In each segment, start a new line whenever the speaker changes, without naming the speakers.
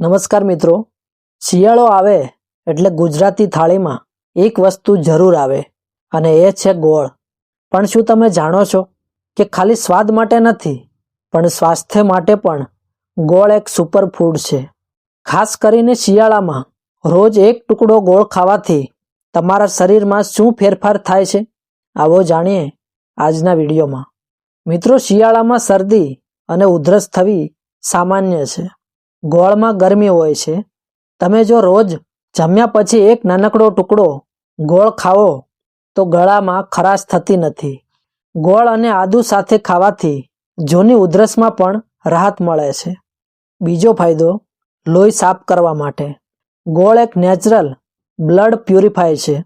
નમસ્કાર મિત્રો. શિયાળો આવે એટલે ગુજરાતી થાળીમાં એક વસ્તુ જરૂર આવે અને એ છે ગોળ. પણ શું તમે જાણો છો કે ખાલી સ્વાદ માટે નથી, પણ સ્વાસ્થ્ય માટે પણ ગોળ એક સુપર ફૂડ છે. ખાસ કરીને શિયાળામાં રોજ એક ટુકડો ગોળ ખાવાથી તમારા શરીરમાં શું ફેરફાર થાય છે, આવો જાણીએ આજના વિડીયોમાં. મિત્રો, શિયાળામાં શરદી અને ઉધરસ થવી સામાન્ય છે. ગોળમાં ગરમી હોય છે. તમે જો રોજ જમ્યા પછી એક નાનકડો ટુકડો ગોળ ખાવો તો ગળામાં ખરાશ થતી નથી. ગોળ અને આદુ સાથે ખાવાથી જૂની ઉધરસમાં પણ રાહત મળે છે. બીજો ફાયદો, લોહી સાફ કરવા માટે. ગોળ એક નેચરલ બ્લડ પ્યુરિફાય છે.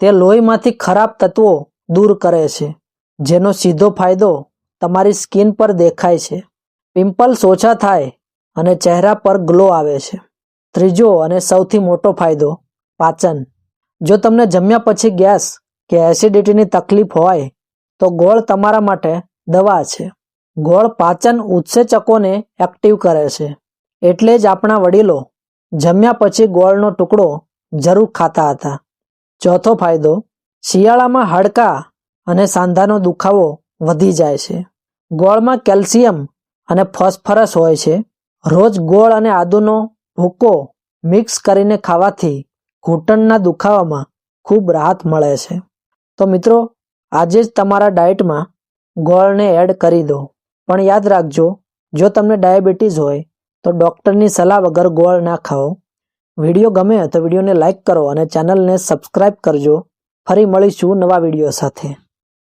તે લોહીમાંથી ખરાબ તત્વો દૂર કરે છે, જેનો સીધો ફાયદો તમારી સ્કિન પર દેખાય છે. પિમ્પલ્સ ઓછા થાય અને ચહેરા પર ગ્લો આવે છે. ત્રીજો અને સૌથી મોટો ફાયદો, પાચન. જો તમને જમ્યા પછી ગેસ કે એસિડિટીની તકલીફ હોય, તો ગોળ તમારા માટે દવા છે. ગોળ પાચન ઉત્સેચકોને એક્ટિવ કરે છે. એટલે જ આપણા વડીલો જમ્યા પછી ગોળનો ટુકડો જરૂર ખાતા હતા. ચોથો ફાયદો, શિયાળામાં હાડકાં અને સાંધાનો દુખાવો વધી જાય છે. ગોળમાં કેલ્શિયમ અને ફોસ્ફરસ હોય છે. રોજ ગોળ અને આદુનો ભૂકો મિક્સ કરીને ખાવાથી ઘૂંટણના દુખાવામાં ખૂબ રાહત મળે છે. તો મિત્રો, આજે જ તમારા ડાયટમાં ગોળને એડ કરી દો. પણ યાદ રાખજો, જો તમને ડાયાબિટીસ હોય, તો ડૉક્ટરની સલાહ વગર ગોળ ના ખાઓ. વીડિયો ગમે તો વિડીયોને લાઇક કરો અને ચેનલને સબસ્ક્રાઇબ કરજો. ફરી મળીશું નવા વીડિયો સાથે.